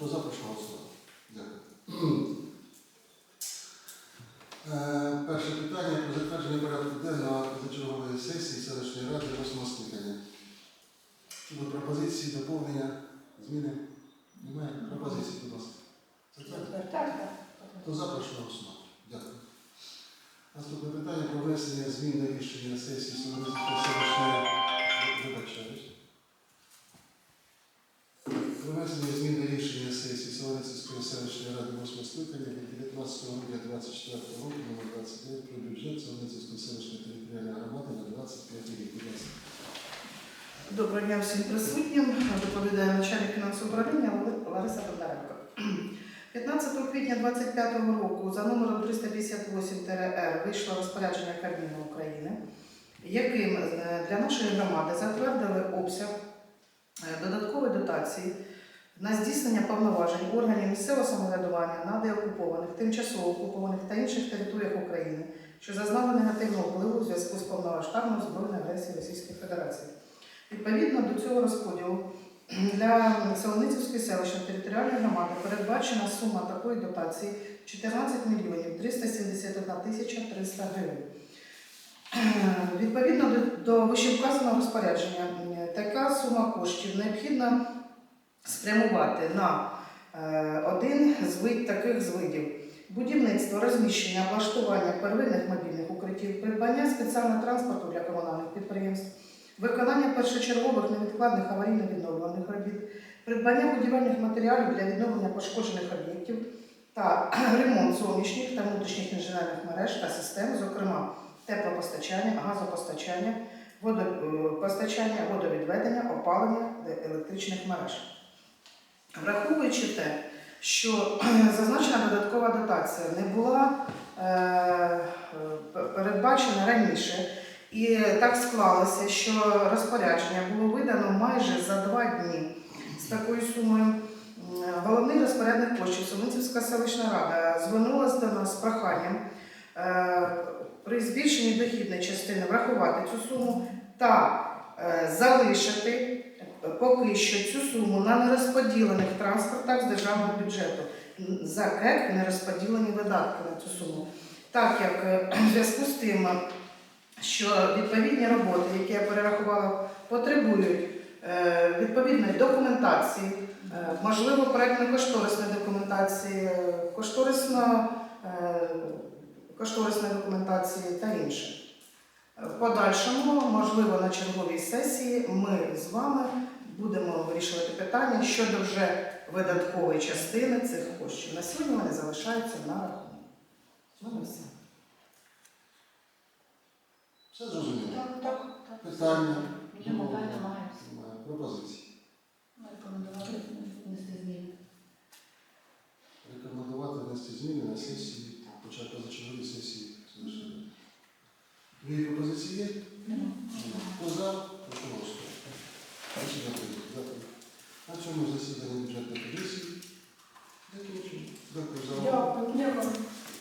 До за, прошу. Дякую. Е, перше питання про затвердження порядку денного чергової сесії селищної ради восьмого скликання. Щодо пропозиції доповнення зміни. Немає пропозиції, будь ласка. Затвердження. Хто за, прошу. Дякую. Наступне питання про внесення змін на рішення сесії селищної ради. Про внесення змін до рішення сесії Солом'янської селищної ради 8 скликання від 19 грудня 24 року номер 29 про бюджет Солом'янської селищної територіальної громади на 25 рік. Будь ласка. Доброго дня всім присутнім. Доповідає начальник фінансового управління Лариса Бондаренко. 15 квітня 2025 року за номером 358-р вийшло розпорядження Кабміну України, яким е, для нашої громади затвердили обсяг е, додаткової дотації на здійснення повноважень органів місцевого самоврядування на деокупованих, тимчасово окупованих та інших територіях України, що зазнали негативного впливу у зв'язку з повномасштабною збройною агресією Російської Федерації. Відповідно до цього розподілу для Солоницівської селищної територіальної громади передбачена сума такої дотації 14 мільйонів 371 тисяча 300 гривень. Відповідно до, вищевказаного розпорядження, така сума коштів необхідно спрямувати на е, один з вид таких з видів. Будівництво, розміщення, влаштування первинних мобільних укриттів, придбання спеціального транспорту для комунальних підприємств, виконання першочергових невідкладних аварійно-відновлених робіт, придбання будівельних матеріалів для відновлення пошкоджених об'єктів та ремонт зовнішніх та внутрішніх інженерних мереж та систем, зокрема теплопостачання, газопостачання, водопостачання, водовідведення, опалення електричних мереж. Враховуючи те, що зазначена додаткова дотація не була е, е, передбачена раніше, і так склалося, що розпорядження було видано майже за два дні з такою сумою. Головний розпорядник коштів Солонцівська селищна рада звернулася до нас з проханням е, при збільшенні дохідної частини врахувати цю суму та е, залишити поки що цю суму на нерозподілених транспортах з державного бюджету за КЕК нерозподілені видатки на цю суму. Так як е, в зв'язку з тим, що відповідні роботи, які я перерахувала, потребують е, відповідної документації, е, можливо, проєктно-кошторисної документації, е, кошторисно, е, кошторисної документації та інше. В подальшому, можливо, на черговій сесії ми з вами будемо вирішувати питання щодо вже видаткової частини цих коштів. На сьогодні вони залишаються на рахунку. В все. Все зрозуміло? Так, так, так. Питання? Є питання, немає. Немає. Пропозиції. Ми рекомендували внести зміни. Рекомендувати внести зміни на сесії, хоча б позачерговій сесії. Дві пропозиції є? Нема. Хто за? Прошу голосувати. На цьому засіданні бюджетної комісії